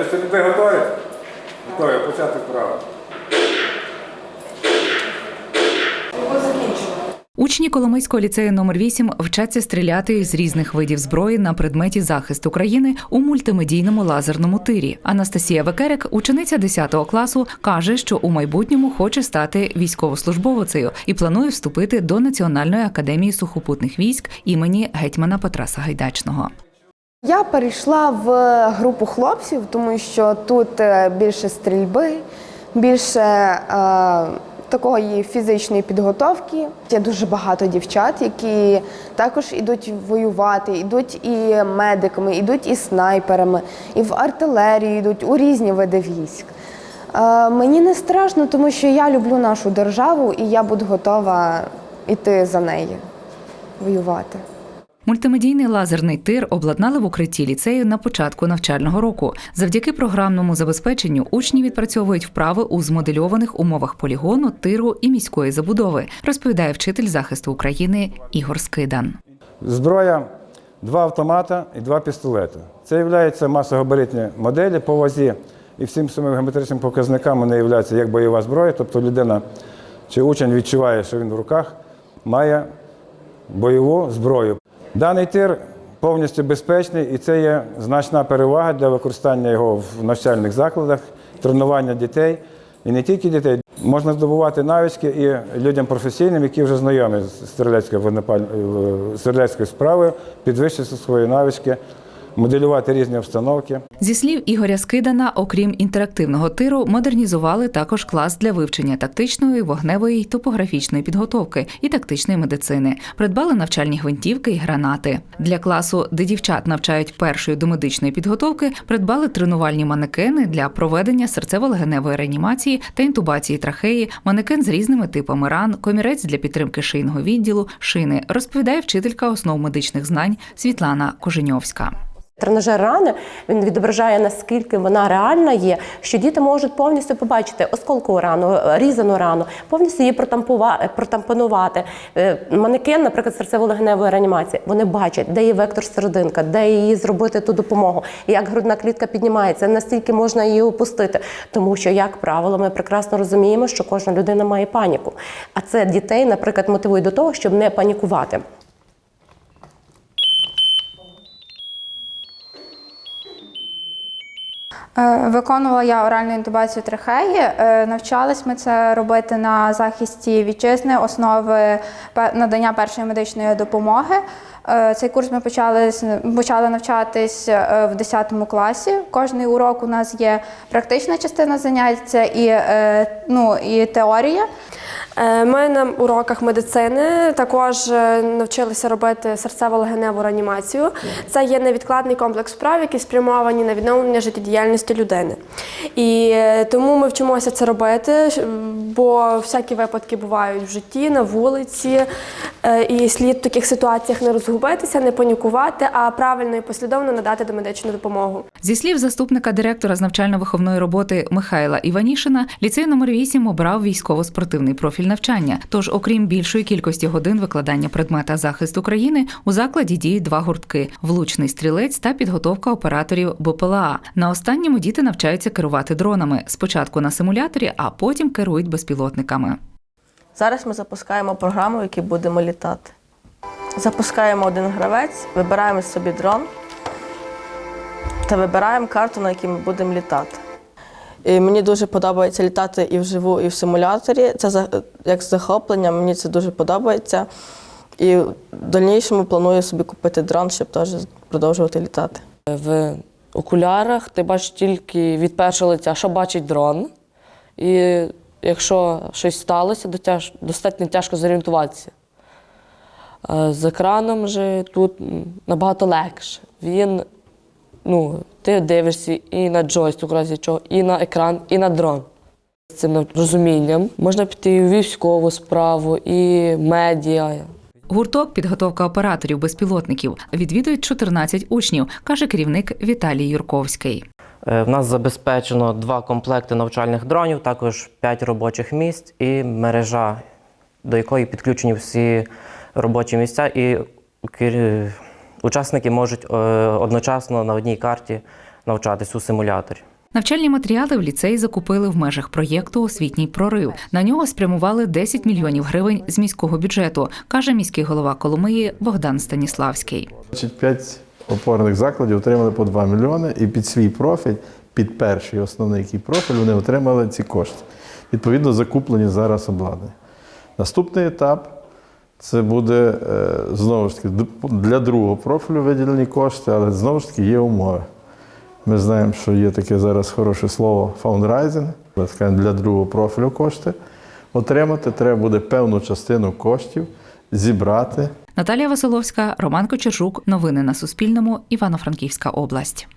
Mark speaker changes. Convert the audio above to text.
Speaker 1: до стрільби готові? Готові, почати вправо.
Speaker 2: Учні Коломийського ліцею номер 8 вчаться стріляти з різних видів зброї на предметі захист України у мультимедійному лазерному тирі. Анастасія Векерек, учениця 10 класу, каже, що у майбутньому хоче стати військовослужбовицею і планує вступити до Національної академії сухопутних військ імені гетьмана Петра Сагайдачного.
Speaker 3: Я перейшла в групу хлопців, тому що тут е, більше стрільби, більше е, такої фізичної підготовки. Є дуже багато дівчат, які також ідуть воювати, ідуть і медиками, ідуть і снайперами, і в артилерію йдуть у різні види військ. Е, мені не страшно, тому що я люблю нашу державу і я буду готова йти за неї, воювати.
Speaker 2: Мультимедійний лазерний тир обладнали в укритті ліцею на початку навчального року. Завдяки програмному забезпеченню учні відпрацьовують вправи у змодельованих умовах полігону, тиру і міської забудови, розповідає вчитель захисту України Ігор Скидан.
Speaker 1: Зброя, два автомата і два пістолети. Це є масогабаритні моделі по вазі і всім своїм геометричним показникам вони являються як бойова зброя, тобто людина чи учень відчуває, що він в руках має бойову зброю. Даний тир повністю безпечний і це є значна перевага для використання його в навчальних закладах, тренування дітей. І не тільки дітей, можна здобувати навички і людям професійним, які вже знайомі з стрілецькою е, справою, підвищити свої навички, моделювати різні обстановки.
Speaker 2: Зі слів Ігоря Скидана, окрім інтерактивного тиру, модернізували також клас для вивчення тактичної, вогневої й топографічної підготовки і тактичної медицини. Придбали навчальні гвинтівки і гранати. Для класу, де дівчат навчають першої домедичної підготовки, придбали тренувальні манекени для проведення серцево-легеневої реанімації та інтубації трахеї, манекен з різними типами ран, комірець для підтримки шийного відділу, шини, розповідає вчителька основ медичних знань Світлана Коженьовська.
Speaker 4: Тренажер рани він відображає наскільки вона реальна є, що діти можуть повністю побачити осколкову рану, різану рану, повністю її протампува- протампонувати. Е, Манекен, наприклад, серцево-легеневої реанімації, вони бачать, де є вектор серединка, де її зробити ту допомогу, як грудна клітка піднімається, настільки можна її опустити. Тому що, як правило, ми прекрасно розуміємо, що кожна людина має паніку. А це дітей, наприклад, мотивує до того, щоб не панікувати.
Speaker 5: Виконувала я оральну інтубацію трахеї. Е, Навчались ми це робити на захисті вітчизни, основи надання першої медичної допомоги. Е, Цей курс ми почали почали навчатись е, в 10 класі. Кожний урок у нас є практична частина занять, і, е, ну, і теорія.
Speaker 6: Е, Ми на уроках медицини також е, навчилися робити серцево-легеневу реанімацію. Це є невідкладний комплекс вправ, які спрямовані на відновлення життєдіяльності людини. І е, тому ми вчимося це робити, бо всякі випадки бувають в житті, на вулиці. І слід в таких ситуаціях не розгубитися, не панікувати, а правильно і послідовно надати домедичну допомогу.
Speaker 2: Зі слів заступника директора з навчально-виховної роботи Михайла Іванішина, ліцей номер 8 обрав військово-спортивний профіль навчання. Тож, окрім більшої кількості годин викладання предмета захист України, у закладі діють два гуртки: влучний стрілець та підготовка операторів БПЛА. На останньому діти навчаються керувати дронами спочатку на симуляторі, а потім керують безпілотниками.
Speaker 7: Зараз ми запускаємо програму, в якій будемо літати. Запускаємо один гравець, вибираємо собі дрон та вибираємо карту, на якій ми будемо літати. І мені дуже подобається літати і вживу, і в симуляторі. Це як захоплення, мені це дуже подобається. І в дальнішому планую собі купити дрон, щоб теж продовжувати літати.
Speaker 8: В окулярах ти бачиш тільки від першого лиця, що бачить дрон. І якщо щось сталося, достатньо тяжко зорієнтуватися. З екраном же тут набагато легше. Він, ну, ти дивишся і на джойстик, разі чого, і на екран, і на дрон. З цим розумінням можна піти і в військову справу, і медіа.
Speaker 2: Гурток підготовка операторів безпілотників відвідують 14 учнів, каже керівник Віталій Юрковський.
Speaker 9: Е, В нас забезпечено два комплекти навчальних дронів, також 5 робочих місць і мережа, до якої підключені всі робочі місця, і учасники можуть е, одночасно на одній карті навчатись у симуляторі.
Speaker 2: Навчальні матеріали в ліцеї закупили в межах проєкту Освітній прорив. На нього спрямували 10 мільйонів гривень з міського бюджету, каже міський голова Коломиї Богдан Станіславський.
Speaker 10: П'ять опорних закладів отримали по 2 мільйони і під свій профіль, під перший основний який профіль, вони отримали ці кошти. Відповідно, закуплені зараз обладнання. Наступний етап це буде е, знову ж таки для другого профілю виділені кошти, але знову ж таки є умови. Ми знаємо, що є таке зараз хороше слово фаундрайзинг, для другого профілю кошти. Отримати треба буде певну частину коштів зібрати
Speaker 2: Наталія Василовська, Роман Кочержук. Новини на Суспільному. Івано-Франківська область.